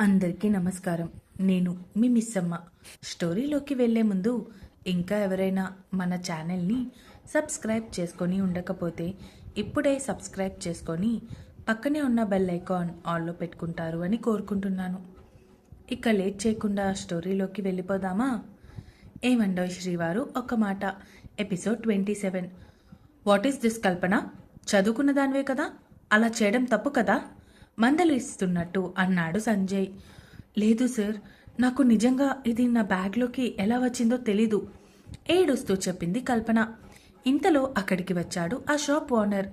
అందరికీ నమస్కారం. నేను మీ మిస్సమ్మ. స్టోరీలోకి వెళ్ళే ముందు ఇంకా ఎవరైనా మన ఛానల్ని సబ్స్క్రైబ్ చేసుకొని ఉండకపోతే ఇప్పుడే సబ్స్క్రైబ్ చేసుకొని పక్కనే ఉన్న బెల్ ఐకాన్ ఆన్లో పెట్టుకుంటారు అని కోరుకుంటున్నాను. ఇక లేట్ చేయకుండా స్టోరీలోకి వెళ్ళిపోదామా? ఏమండో శ్రీవారు ఒక మాట. Episode twenty seven. What is this Kalpana? చదువుకున్న దానివే కదా? అలా చేయడం తప్పు కదా? మందలిస్తున్నట్టు అన్నాడు సంజయ్. లేదు సార్ నాకు నిజంగా ఇది నా బ్యాగ్లోకి ఎలా వచ్చిందో తెలీదు ఏడుస్తూ చెప్పింది కల్పన. ఇంతలో అక్కడికి వచ్చాడు ఆ షాప్ ఓనర్.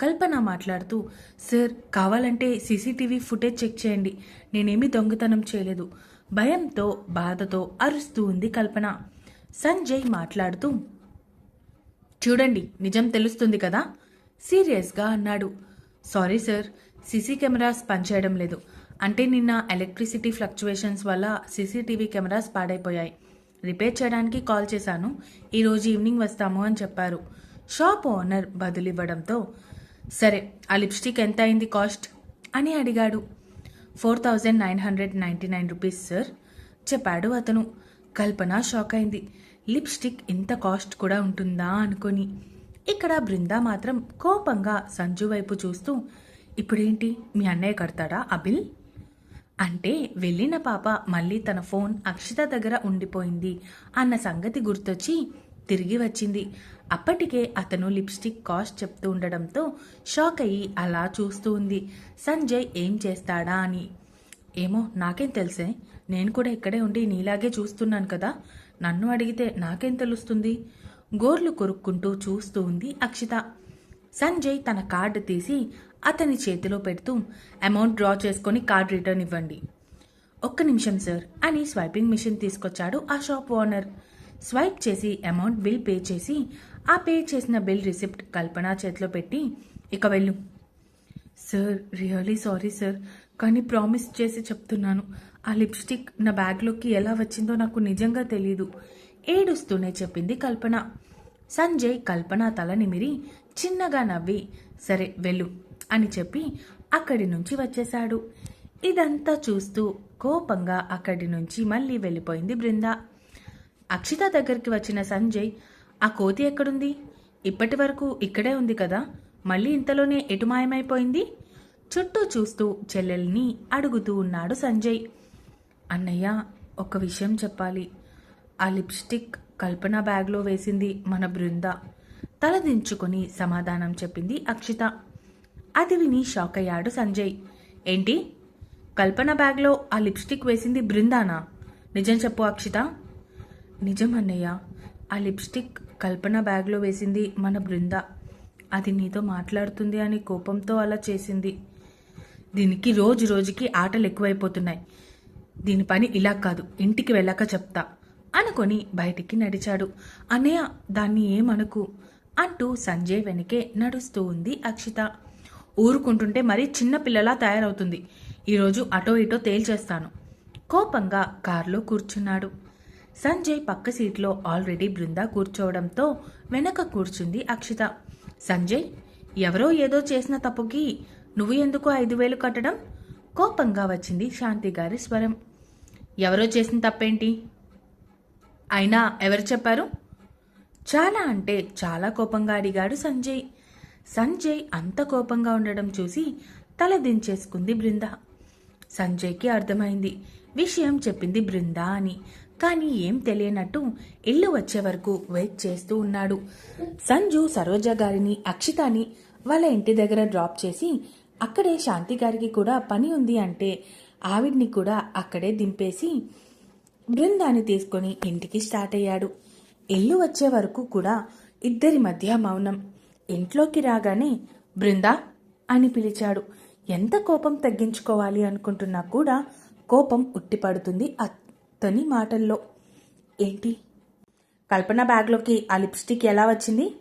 కల్పన మాట్లాడుతూ సార్ కావాలంటే సీసీటీవీ ఫుటేజ్ చెక్ చేయండి నేనేమీ దొంగతనం చేయలేదు. భయంతో బాధతో అరుస్తూ ఉంది కల్పన. సంజయ్ మాట్లాడుతూ చూడండి నిజం తెలుస్తుంది కదా? సీరియస్గా అన్నాడు. సారీ సార్ సీసీ కెమెరాస్ పనిచేయడం లేదు. అంటే నిన్న ఎలక్ట్రిసిటీ ఫ్లక్చువేషన్స్ వల్ల సీసీటీవీ కెమెరాస్ పాడైపోయాయి. రిపేర్ చేయడానికి కాల్ చేశాను. ఈరోజు ఈవినింగ్ వస్తాము అని చెప్పారు. షాప్ ఓనర్ బదులివ్వడంతో సరే ఆ లిప్స్టిక్ ఎంత అయింది కాస్ట్? అని అడిగాడు. Four thousand nine hundred ninety nine rupees sir చెప్పాడు అతను. కల్పన షాక్ అయింది. లిప్స్టిక్ ఇంత కాస్ట్ కూడా ఉంటుందా అనుకొని. ఇక్కడ బృందా మాత్రం కోపంగా సంజు వైపు చూస్తూ ఇప్పుడేంటి? మీ అన్నయ్య కడతాడా ఆ బిల్? అంటే వెళ్ళిన పాప మళ్ళీ తన ఫోన్ అక్షిత దగ్గర ఉండిపోయింది అన్న సంగతి గుర్తొచ్చి తిరిగి వచ్చింది. అప్పటికే అతను లిప్స్టిక్ కాస్ట్ చెప్తూ ఉండడంతో షాక్ అయ్యి అలా చూస్తూ ఉంది. సంజయ్ ఏం చేస్తాడా అని. ఏమో నాకేం తెలుసే. నేను కూడా ఇక్కడే ఉండి నీలాగే చూస్తున్నాను కదా. నన్ను అడిగితే నాకేం తెలుస్తుంది? గోర్లు కొరుక్కుంటూ చూస్తూ ఉంది అక్షిత. సంజయ్ తన కార్డు తీసి అతని చేతిలో పెడుతూ అమౌంట్ డ్రా చేసుకొని కార్డ్ రిటర్న్ ఇవ్వండి. ఒక్క నిమిషం సార్ అని స్వైపింగ్ మిషన్ తీసుకొచ్చాడు ఆ షాప్ ఓనర్. స్వైప్ చేసి అమౌంట్ బిల్ పే చేసి ఆ పే చేసిన బిల్ రిసిప్ట్ కల్పన చేతిలో పెట్టి ఇక వెళ్ళు. Sir really sorry sir. కానీ ప్రామిస్ చేసి చెప్తున్నాను. ఆ లిప్స్టిక్ నా బ్యాగ్లోకి ఎలా వచ్చిందో నాకు నిజంగా తెలీదు ఏడుస్తూనే చెప్పింది కల్పన. సంజయ్ కల్పన తల నిమిరి చిన్నగా నవ్వి సరే వెళ్ళు అని చెప్పి అక్కడి నుంచి వచ్చేశాడు. ఇదంతా చూస్తూ కోపంగా అక్కడి నుంచి మళ్ళీ వెళ్ళిపోయింది బృంద. అక్షిత దగ్గరికి వచ్చిన సంజయ్ ఆ కోతి ఎక్కడుంది? ఇప్పటి వరకు ఇక్కడే ఉంది కదా మళ్ళీ ఇంతలోనే ఎటు మాయమైపోయింది? చుట్టూ చూస్తూ చెల్లెల్ని అడుగుతూ ఉన్నాడు సంజయ్. అన్నయ్య ఒక విషయం చెప్పాలి. ఆ లిప్స్టిక్ కల్పన బ్యాగ్లో వేసింది మన బృంద. తలదించుకొని సమాధానం చెప్పింది అక్షిత. అది విని షాక్ అయ్యాడు సంజయ్. ఏంటి? కల్పన బ్యాగ్లో ఆ లిప్స్టిక్ వేసింది బృందానా? నిజం చెప్పు అక్షిత. నిజం అన్నయ్య. ఆ లిప్స్టిక్ కల్పన బ్యాగ్లో వేసింది మన బృంద. అది నీతో మాట్లాడుతుంది అని కోపంతో అలా చేసింది. దీనికి రోజు రోజుకి ఆటలు ఎక్కువైపోతున్నాయి. దీని పని ఇలా కాదు ఇంటికి వెళ్ళాక చెప్తా. అనుకొని బయటికి నడిచాడు. అన్నయ్య దాన్ని ఏమనుకు? అంటూ సంజయ్ వెనకే నడుస్తూ ఉంది అక్షిత. ఊరుకుంటుంటే మరీ చిన్నపిల్లలా తయారవుతుంది. ఈరోజు అటో ఇటో తేల్చేస్తాను. కోపంగా కారులో కూర్చున్నాడు. సంజయ్ పక్క సీట్లో ఆల్రెడీ బృందా కూర్చోవడంతో వెనక కూర్చుంది అక్షిత. సంజయ్ ఎవరో ఏదో చేసిన తప్పుకి నువ్వు ఎందుకు ఐదు వేలు కట్టడం? కోపంగా వచ్చింది శాంతి గారి స్వరం. ఎవరో చేసిన తప్పేంటి? అయినా ఎవరు చెప్పారు? చాలా అంటే చాలా కోపంగా అడిగాడు సంజయ్. సంజయ్ అంత కోపంగా ఉండడం చూసి తల దించేసుకుంది బృంద. సంజయ్కి అర్థమైంది. విషయం చెప్పింది బృంద అని. కానీ ఏం తెలియనట్టు ఇల్లు వచ్చే వరకు వెయిట్ చేస్తూ ఉన్నాడు. సంజు సరోజ గారిని అక్షితాని వాళ్ళ ఇంటి దగ్గర డ్రాప్ చేసి అక్కడే శాంతి గారికి కూడా పని ఉంది అంటే ఆవిడ్ని కూడా అక్కడే దింపేసి బృందాన్ని తీసుకొని ఇంటికి స్టార్ట్ అయ్యాడు. ఇల్లు వచ్చే వరకు కూడా ఇద్దరి మధ్య మౌనం. ఇంట్లోకి రాగానే బృందా అని పిలిచాడు. ఎంత కోపం తగ్గించుకోవాలి అనుకుంటున్నా కూడా కోపం ఉట్టిపడుతుంది అతని మాటల్లో. ఏంటి? కల్పన బ్యాగ్లోకి ఆ లిప్స్టిక్ ఎలా వచ్చింది?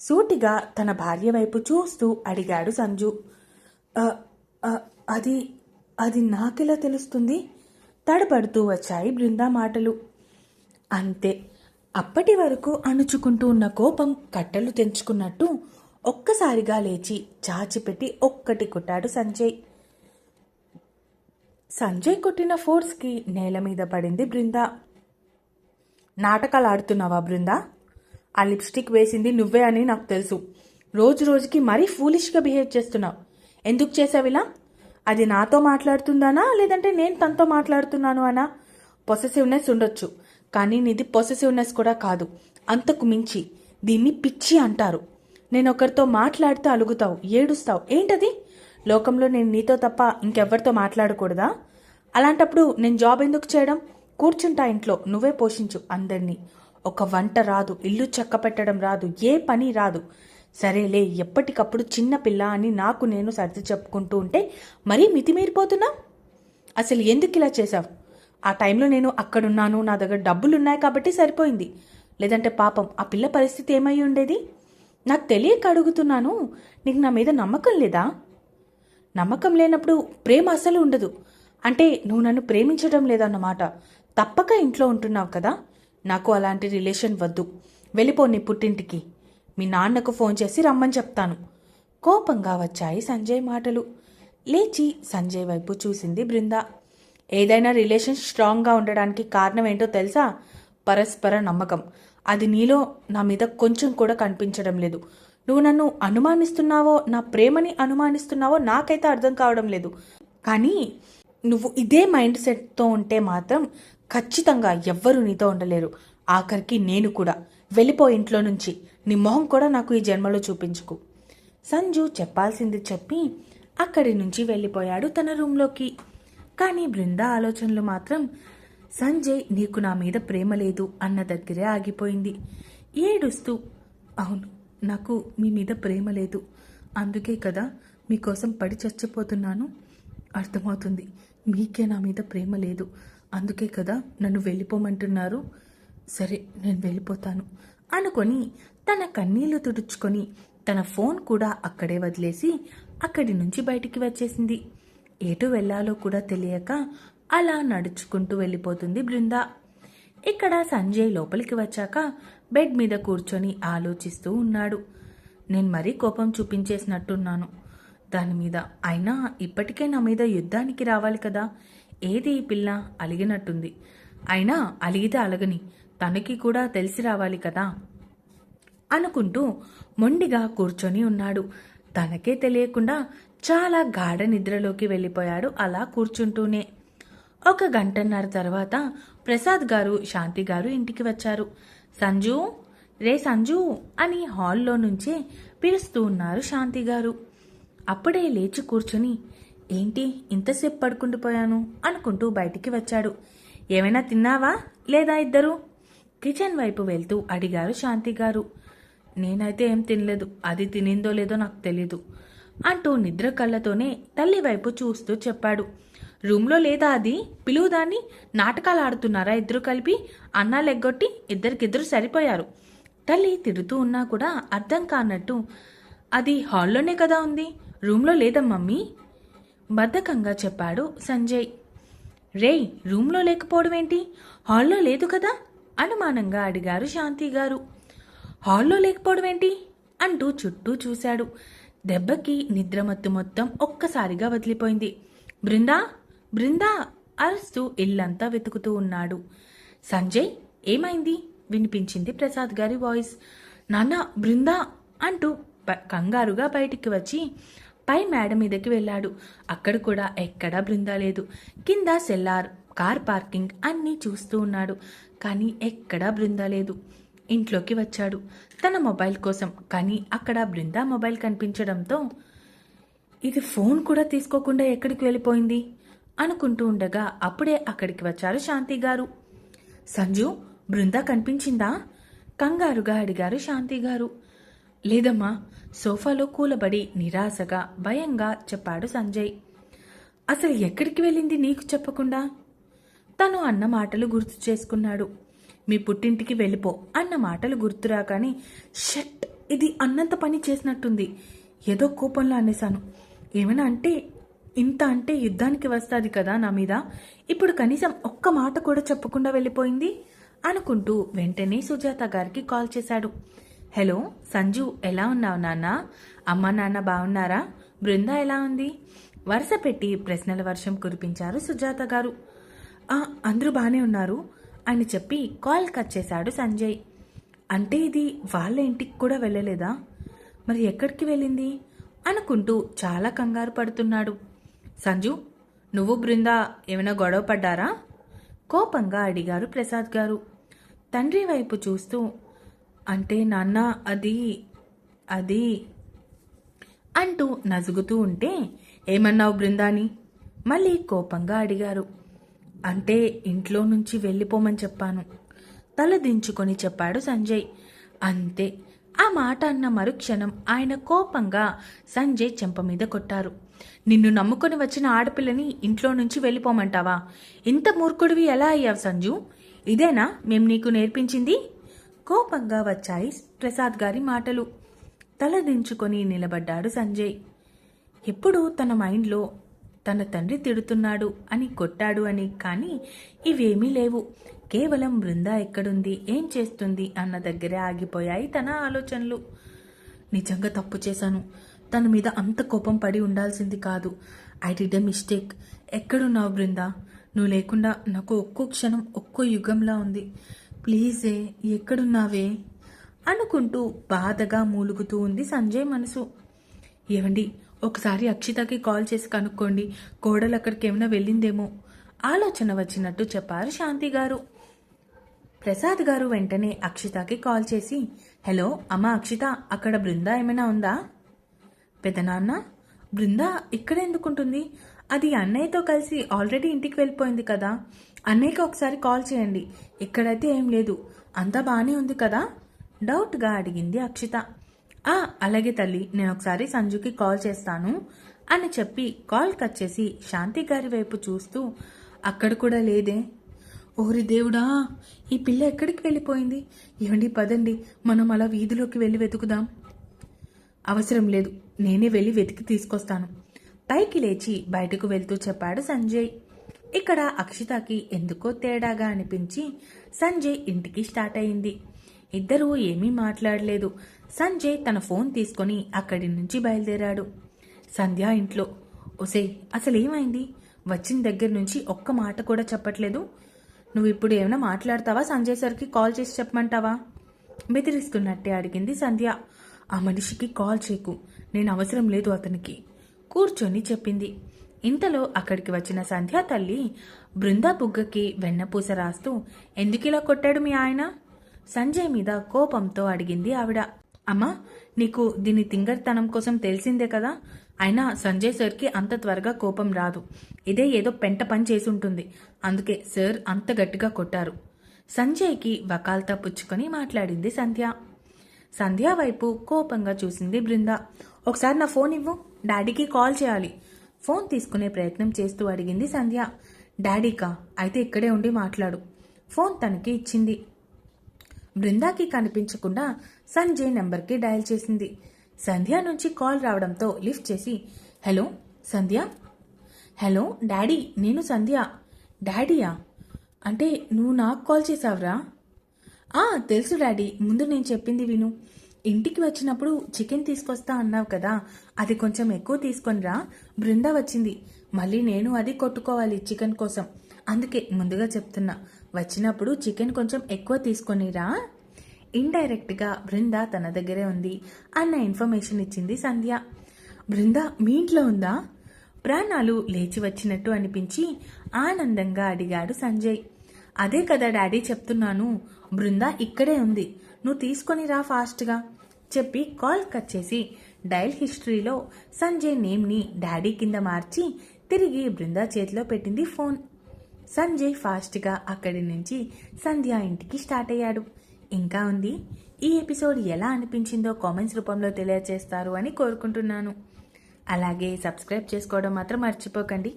సూటిగా తన భార్య వైపు చూస్తూ అడిగాడు సంజు. అది అది నాకెలా తెలుస్తుంది? తడబడుతూ వచ్చాయి బృందా మాటలు. అంతే. అప్పటి వరకు అణుచుకుంటూ ఉన్న కోపం కట్టలు తెంచుకున్నట్టు ఒక్కసారిగా లేచి చాచిపెట్టి ఒక్కటి కొట్టాడు సంజయ్. సంజయ్ కొట్టిన ఫోర్స్కి నేల మీద పడింది బృంద. నాటకాలు ఆడుతున్నావా బృంద? ఆ లిప్స్టిక్ వేసింది నువ్వే అని నాకు తెలుసు. రోజు రోజుకి మరీ ఫూలిష్గా బిహేవ్ చేస్తున్నావు. ఎందుకు చేసావిలా అది నాతో మాట్లాడుతుందానా? లేదంటే నేను తనతో మాట్లాడుతున్నాను అనా? పొసెసివ్నెస్ ఉండొచ్చు. కానీ నీది పొసెసివ్నెస్ కూడా కాదు. అంతకు మించి. దీన్ని పిచ్చి అంటారు. నేను ఒకరితో మాట్లాడితే అలుగుతావు ఏడుస్తావు. ఏంటది? లోకంలో నేను నీతో తప్ప ఇంకెవ్వరితో మాట్లాడకూడదా? అలాంటప్పుడు నేను జాబ్ ఎందుకు చేయడం? కూర్చుంటా ఇంట్లో నువ్వే పోషించు అందరినీ. ఒక వంట రాదు ఇల్లు చక్క పెట్టడం రాదు ఏ పని రాదు. సరేలే ఎప్పటికప్పుడు చిన్న పిల్ల అని నాకు నేను సర్ది చెప్పుకుంటూ ఉంటే మరీ మితిమీరిపోతున్నా అసలు ఎందుకు ఇలా చేశావు? ఆ టైంలో నేను అక్కడున్నాను నా దగ్గర డబ్బులు ఉన్నాయి కాబట్టి సరిపోయింది. లేదంటే పాపం ఆ పిల్ల పరిస్థితి ఏమై ఉండేది? నాకు తెలియక అడుగుతున్నాను నీకు నా మీద నమ్మకం లేదా? నమ్మకం లేనప్పుడు ప్రేమ అసలు ఉండదు. అంటే నువ్వు నన్ను ప్రేమించడం లేదన్నమాట. తప్పక ఇంట్లో ఉంటున్నావు కదా? నాకు అలాంటి రిలేషన్ వద్దు. వెళ్ళిపో నీ పుట్టింటికి. మీ నాన్నకు ఫోన్ చేసి రమ్మని చెప్తాను. కోపంగా వచ్చాయి సంజయ్ మాటలు. లేచి సంజయ్ వైపు చూసింది బృందా. ఏదైనా రిలేషన్ స్ట్రాంగ్గా ఉండడానికి కారణం ఏంటో తెలుసా? పరస్పర నమ్మకం. అది నీలో నా మీద కొంచెం కూడా కనిపించడం లేదు. నువ్వు నన్ను అనుమానిస్తున్నావో నా ప్రేమని అనుమానిస్తున్నావో నాకైతే అర్థం కావడం లేదు. కానీ నువ్వు ఇదే మైండ్ సెట్తో ఉంటే మాత్రం ఖచ్చితంగా ఎవ్వరూ నీతో ఉండలేరు. ఆఖరికి నేను కూడా. వెళ్ళిపో ఇంట్లో నుంచి. నీ మొహం కూడా నాకు ఈ జన్మలో చూపించుకు. సంజు చెప్పాల్సింది చెప్పి అక్కడి నుంచి వెళ్ళిపోయాడు తన రూంలోకి కానీ బృంద ఆలోచనలు మాత్రం సంజయ్ నీకు నా మీద ప్రేమ లేదు అన్న దగ్గరే ఆగిపోయింది. ఏడుస్తూ అవును నాకు మీ మీద ప్రేమ లేదు. అందుకే కదా మీకోసం పడి చచ్చిపోతున్నాను. అర్థమవుతుంది మీకే నా మీద ప్రేమ లేదు. అందుకే కదా నన్ను వెళ్ళిపోమంటున్నారు. సరే నేను వెళ్ళిపోతాను అనుకొని తన కన్నీళ్ళు తుడుచుకొని తన ఫోన్ కూడా అక్కడే వదిలేసి అక్కడి నుంచి బయటికి వచ్చేసింది. ఎటు వెళ్ళాలో కూడా తెలియక అలా నడుచుకుంటూ వెళ్ళిపోతుంది బృంద. ఇక్కడ సంజయ్ లోపలికి వచ్చాక బెడ్ మీద కూర్చొని ఆలోచిస్తూ ఉన్నాడు. నేను మరీ కోపం చూపించేసినట్టున్నాను. దాని మీద అయినా ఇప్పటికే నా మీద యుద్ధానికి రావాలి కదా. ఏది ఈ పిల్ల? అలిగినట్టుంది. అయినా అలిగితే అలగని. తనకి కూడా తెలిసి రావాలి కదా. అనుకుంటూ మొండిగా కూర్చొని ఉన్నాడు. తనకే తెలియకుండా చాలా గాఢ నిద్రలోకి వెళ్ళిపోయాడు అలా కూర్చుంటూనే. ఒక గంటన్నర తర్వాత ప్రసాద్ గారు శాంతి గారు ఇంటికి వచ్చారు. సంజు రే సంజు అని హాల్లో నుంచే పిలుస్తూ ఉన్నారు శాంతి గారు. అప్పుడే లేచి కూర్చుని ఏంటి ఇంతసేపు పడుకుండిపోయాను అనుకుంటూ బయటికి వచ్చాడు. ఏమైనా తిన్నావా లేదా ఇద్దరు? కిచెన్ వైపు వెళ్తూ అడిగారు శాంతి గారు. నేనైతే ఏం తినలేదు. అది తినిందో లేదో నాకు తెలీదు. అంటూ నిద్ర కళ్ళతోనే తల్లి వైపు చూస్తూ చెప్పాడు. రూమ్లో లేదా అది? పిలువు దాన్ని. నాటకాలు ఆడుతున్నారా ఇద్దరు కలిపి? అన్నాలు ఎగ్గొట్టి ఇద్దరికిద్దరు సరిపోయారు. తల్లి తిడుతూ ఉన్నా కూడా అర్థం కానట్టు అది హాల్లోనే కదా ఉంది? రూమ్లో లేదా మమ్మీ? బద్ధకంగా చెప్పాడు సంజయ్. రేయ్ రూమ్లో లేకపోవడం ఏంటి? హాల్లో లేదు కదా? అనుమానంగా అడిగారు శాంతి గారు. హాల్లో లేకపోవడం ఏంటి? అంటూ చుట్టూ చూశాడు. దెబ్బకి నిద్రమత్తు మొత్తం ఒక్కసారిగా వదిలిపోయింది. బృందా బృందా అరుస్తూ ఇల్లంతా వెతుకుతూ ఉన్నాడు. సంజయ్ ఏమైంది? వినిపించింది ప్రసాద్ గారి వాయిస్. నాన్న బృందా అంటూ కంగారుగా బయటికి వచ్చి పై మేడ మీదకి వెళ్ళాడు. అక్కడ కూడా ఎక్కడా బృందా లేదు. కింద సెల్లార్ కార్ పార్కింగ్ అన్నీ చూస్తూ ఉన్నాడు. కానీ ఎక్కడా బృందా లేదు. ఇంట్లోకి వచ్చాడు. తన మొబైల్ కోసం. కానీ అక్కడ బృందా మొబైల్ కనిపించడంతో ఇది ఫోన్ కూడా తీసుకోకుండా ఎక్కడికి వెళ్ళిపోయింది? అనుకుంటూ ఉండగా అప్పుడే అక్కడికి వచ్చారు శాంతి గారు. సంజు బృందా కనిపించిందా? కంగారుగా అడిగారు శాంతి గారు. లేదమ్మా. సోఫాలో కూలబడి నిరాశగా భయంగా చెప్పాడు సంజయ్. అసలు ఎక్కడికి వెళ్ళింది నీకు చెప్పకుండా? తను అన్న మాటలు గుర్తు చేసుకున్నాడు. మీ పుట్టింటికి వెళ్ళిపో అన్న మాటలు గుర్తురాగానే షట్ ఇది అన్నంత పని చేసినట్టుంది. ఏదో కోపంలో అనేశాను. ఏమైనా అంటే ఇంత అంటే యుద్ధానికి వస్తుంది కదా నా మీద. ఇప్పుడు కనీసం ఒక్క మాట కూడా చెప్పకుండా వెళ్ళిపోయింది? అనుకుంటూ వెంటనే సుజాత గారికి కాల్ చేశాడు. హలో సంజు ఎలా ఉన్నావు నాన్న? అమ్మ నాన్న బాగున్నారా? బృంద ఎలా ఉంది? వరుస పెట్టి ప్రశ్నల వర్షం కురిపించారు సుజాత గారు. అందరూ బాగానే ఉన్నారు. అని చెప్పి కాల్ కట్ చేశాడు సంజయ్. అంటే ఇది వాళ్ళ ఇంటికి కూడా వెళ్ళలేదా? మరి ఎక్కడికి వెళ్ళింది? అనుకుంటూ చాలా కంగారు పడుతున్నాడు. సంజు నువ్వు బృందా ఏమైనా గొడవ పడ్డారా? కోపంగా అడిగారు ప్రసాద్ గారు. తండ్రి వైపు చూస్తూ అంటే నాన్న అది అది అంటూ నసుగుతూ ఉంటే ఏమన్నావు బృందాని? మళ్ళీ కోపంగా అడిగారు. అంటే ఇంట్లో నుంచి వెళ్ళిపోమని చెప్పాను. తల దించుకొని చెప్పాడు సంజయ్. అంతే. ఆ మాట అన్న మరుక్షణం ఆయన కోపంగా సంజయ్ చెంప మీద కొట్టారు. నిన్ను నమ్ముకొని వచ్చిన ఆడపిల్లని ఇంట్లో నుంచి వెళ్ళిపోమంటావా? ఇంత మూర్ఖుడివి ఎలా అయ్యావు సంజు? ఇదేనా మేం నీకు నేర్పించింది? కోపంగా వచ్చాయి ప్రసాద్ గారి మాటలు. తల దించుకొని నిలబడ్డాడు సంజయ్. ఎప్పుడు తన మైండ్లో తన తండ్రి తిడుతున్నాడు అని కొట్టాడు అని కానీ ఇవేమీ లేవు. కేవలం బృందా ఎక్కడుంది? ఏం చేస్తుంది? అన్న దగ్గరే ఆగిపోయాయి తన ఆలోచనలు. నిజంగా తప్పు చేశాను. తన మీద అంత కోపం పడి ఉండాల్సింది కాదు. I did a mistake. ఎక్కడున్నావు బృందా నువ్వు లేకుండా నాకు ఒక్కో క్షణం ఒక్కో యుగంలా ఉంది. ప్లీజే ఎక్కడున్నావే? అనుకుంటూ బాధగా మూలుగుతూ ఉంది సంజయ్ మనసు. ఏవండి ఒకసారి అక్షితకి కాల్ చేసి కనుక్కోండి కోడలు అక్కడికి ఏమైనా వెళ్ళిందేమో. ఆలోచన వచ్చినట్టు చెప్పారు శాంతి గారు. ప్రసాద్ గారు వెంటనే అక్షితకి కాల్ చేసి హలో అమ్మ అక్షిత అక్కడ బృందా ఏమైనా ఉందా? పెదనాన్న బృందా ఇక్కడ ఎందుకుంటుంది? అది అన్నయ్యతో కలిసి ఆల్రెడీ ఇంటికి వెళ్ళిపోయింది కదా. అన్నయ్యకి ఒకసారి కాల్ చేయండి. ఇక్కడైతే ఏం లేదు. అంతా బాగానే ఉంది కదా? డౌట్గా? అడిగింది అక్షిత. ఆ అలాగే తల్లి నేను ఒకసారి సంజుకి కాల్ చేస్తాను అని చెప్పి కాల్ కట్ చేసి శాంతి గారి వైపు చూస్తూ అక్కడ కూడా లేదే. ఓరి దేవుడా ఈ పిల్ల ఎక్కడికి వెళ్ళిపోయింది? ఏమండి పదండి మనం అలా వీధిలోకి వెళ్ళి వెతుకుదాం. అవసరం లేదు నేనే వెళ్ళి వెతికి తీసుకొస్తాను. పైకి లేచి బయటకు వెళ్తూ చెప్పాడు సంజయ్. ఇక్కడ అక్షితకి ఎందుకో తేడాగా అనిపించి సంజయ్ ఇంటికి స్టార్ట్ అయింది. ఇద్దరూ ఏమీ మాట్లాడలేదు. సంజయ్ తన ఫోన్ తీసుకొని అక్కడి నుంచి బయలుదేరాడు. సంధ్య ఇంట్లో ఒసే అసలేమైంది? వచ్చిన దగ్గర నుంచి ఒక్క మాట కూడా చెప్పట్లేదు. నువ్వు ఇప్పుడు ఏమైనా మాట్లాడతావా సంజయ్ సార్కి కాల్ చేసి చెప్పమంటావా? బెదిరిస్తున్నట్టే అడిగింది సంధ్య. ఆ మనిషికి కాల్ చేయకు. నేను అవసరం లేదు అతనికి కూర్చొని చెప్పింది. ఇంతలో అక్కడికి వచ్చిన సంధ్య తల్లి బృందా బుగ్గకి వెన్నపూస రాస్తూ ఎందుకిలా కొట్టాడు మీ ఆయన? సంజయ్ మీద కోపంతో అడిగింది ఆవిడ. అమ్మా నీకు దీని తింగర్తనం కోసం తెలిసిందే కదా? అయినా సంజయ్ సార్కి అంత త్వరగా కోపం రాదు. ఇదే ఏదో పెంట పని చేసి ఉంటుంది అందుకే సార్ అంత గట్టిగా కొట్టారు. సంజయ్కి వకాల్తా పుచ్చుకొని మాట్లాడింది సంధ్య. సంధ్య వైపు కోపంగా చూసింది బృంద. ఒకసారి నా ఫోన్ ఇవ్వు డాడీకి కాల్ చేయాలి. ఫోన్ తీసుకునే ప్రయత్నం చేస్తూ అడిగింది సంధ్య. డాడీకా అయితే ఇక్కడే ఉండి మాట్లాడు. ఫోన్ తనకి ఇచ్చింది. బృందాకి కనిపించకుండా సంజయ్ నెంబర్కి డయల్ చేసింది. సంధ్య నుంచి కాల్ రావడంతో లిఫ్ట్ చేసి హలో సంధ్య? హలో డాడీ నేను సంధ్య. డాడీయా? అంటే నువ్వు నాకు కాల్ చేసావురా ఆ తెలుసు డాడీ ముందు నేను చెప్పింది విను. ఇంటికి వచ్చినప్పుడు చికెన్ తీసుకొస్తా అన్నావు కదా అది కొంచెం ఎక్కువ తీసుకొనిరా. బృంద వచ్చింది. మళ్ళీ నేను అది కొట్టుకోవాలి చికెన్ కోసం. అందుకే ముందుగా చెప్తున్నా. వచ్చినప్పుడు చికెన్ కొంచెం ఎక్కువ తీసుకొనిరా ఇండైరెక్ట్గా బృంద తన దగ్గరే ఉంది. అన్న ఇన్ఫర్మేషన్ ఇచ్చింది సంధ్య. బృంద మీ ఇంట్లో ఉందా? ప్రాణాలు లేచి వచ్చినట్టు అనిపించి ఆనందంగా అడిగాడు సంజయ్. అదే కదా డాడీ చెప్తున్నాను. బృంద ఇక్కడే ఉంది. నువ్వు తీసుకొని రా ఫాస్ట్గా చెప్పి కాల్ కట్ చేసి డయల్ హిస్టరీలో సంజయ్ నేమ్ని డాడీ కింద మార్చి తిరిగి బృందా చేతిలో పెట్టింది ఫోన్. సంజయ్ ఫాస్ట్గా అక్కడి నుంచి సంధ్య ఇంటికి స్టార్ట్ అయ్యాడు. ఇంకా ఉంది. ఈ ఎపిసోడ్ ఎలా అనిపించిందో కామెంట్స్ రూపంలో తెలియజేస్తారు అని కోరుకుంటున్నాను. అలాగే సబ్స్క్రైబ్ చేసుకోవడం మాత్రం మర్చిపోకండి.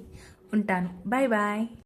ఉంటాను. Bye bye.